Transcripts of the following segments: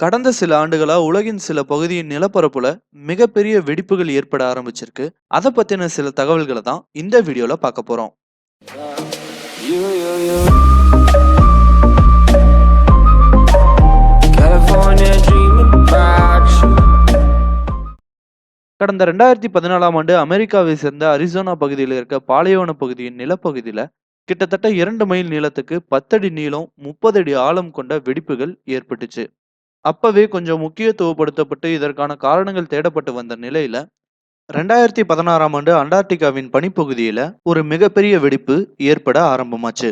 கடந்த சில ஆண்டுகளா உலகின் சில பகுதியின் நிலப்பரப்புல மிகப்பெரிய வெடிப்புகள் ஏற்பட ஆரம்பிச்சிருக்கு. அத பத்தின சில தகவல்கள தான் இந்த வீடியோல பார்க்க போறோம். கடந்த 2014ஆம் ஆண்டு அமெரிக்காவை சேர்ந்த அரிசோனா பகுதியில இருக்க பாலைவன பகுதியின் நிலப்பகுதியில கிட்டத்தட்ட 2 மைல் நீளத்துக்கு 10 அடி நீளம், 30 அடி ஆழம் கொண்ட வெடிப்புகள் ஏற்பட்டுச்சு. அப்பவே கொஞ்சம் முக்கியத்துவப்படுத்தப்பட்டு இதற்கான காரணங்கள் தேடப்பட்டு வந்த நிலையில 2016ஆம் ஆண்டு அண்டார்டிகாவின் பனிப்பகுதியில ஒரு மிகப்பெரிய வெடிப்பு ஏற்பட ஆரம்பமாச்சு.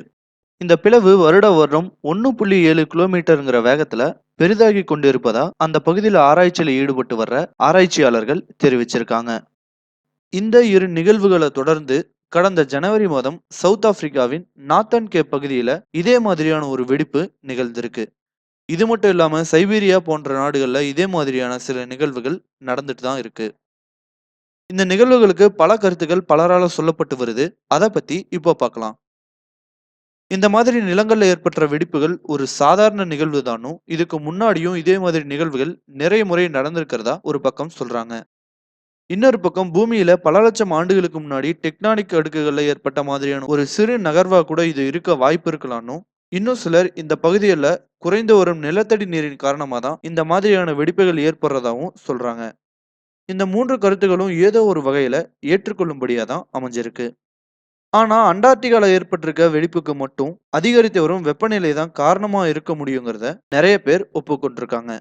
இந்த பிளவு வருட வருடம் ஒன்று புள்ளி ஏழு கிலோமீட்டருங்கிற வேகத்துல பெரிதாகி கொண்டிருப்பதா அந்த பகுதியில் ஆராய்ச்சியில் ஈடுபட்டு வர்ற ஆராய்ச்சியாளர்கள் தெரிவிச்சிருக்காங்க. இந்த இரு நிகழ்வுகளை தொடர்ந்து கடந்த ஜனவரி மாதம் சவுத் ஆப்பிரிக்காவின் நாத்தன் கேப் பகுதியில இதே மாதிரியான ஒரு வெடிப்பு நிகழ்ந்திருக்கு. இது மட்டும் இல்லாம சைபீரியா போன்ற நாடுகள்ல இதே மாதிரியான சில நிகழ்வுகள் நடந்துட்டு தான் இருக்கு. இந்த நிகழ்வுகளுக்கு பல கருத்துக்கள் பலரால சொல்லப்பட்டு வருது. அதை பத்தி இப்போ பார்க்கலாம். இந்த மாதிரி நிலங்கள்ல ஏற்பட்ட வெடிப்புகள் ஒரு சாதாரண நிகழ்வு தானும், இதுக்கு முன்னாடியும் இதே மாதிரி நிகழ்வுகள் நிறைய முறை நடந்திருக்கிறதா ஒரு பக்கம் சொல்றாங்க. இன்னொரு பக்கம் பூமியில பல லட்சம் ஆண்டுகளுக்கு முன்னாடி டெக்னானிக் அடுக்குகள்ல ஏற்பட்ட மாதிரியான ஒரு சிறு நகர்வா கூட இது இருக்க வாய்ப்பு இருக்கலான்னும், இன்னும் சிலர் இந்த பகுதியில் குறைந்து வரும் நிலத்தடி நீரின் காரணமாக தான் இந்த மாதிரியான வெடிப்புகள் ஏற்படுறதாகவும் சொல்றாங்க. இந்த மூன்று கருத்துக்களும் ஏதோ ஒரு வகையில ஏற்றுக்கொள்ளும்படியா தான் அமைஞ்சிருக்கு. ஆனா அண்டார்டிகால ஏற்பட்டிருக்க வெடிப்புக்கு மட்டும் அதிகரித்து வரும் வெப்பநிலை தான் காரணமா இருக்க முடியுங்கிறத நிறைய பேர் ஒப்புக்கொண்டிருக்காங்க.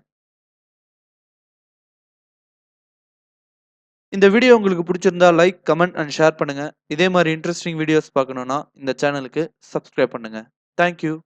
இந்த வீடியோ உங்களுக்கு பிடிச்சிருந்தா லைக், கமெண்ட் அண்ட் ஷேர் பண்ணுங்க. இதே மாதிரி இன்ட்ரெஸ்டிங் வீடியோஸ் பார்க்கணும்னா இந்த சேனலுக்கு சப்ஸ்கிரைப் பண்ணுங்க. Thank you.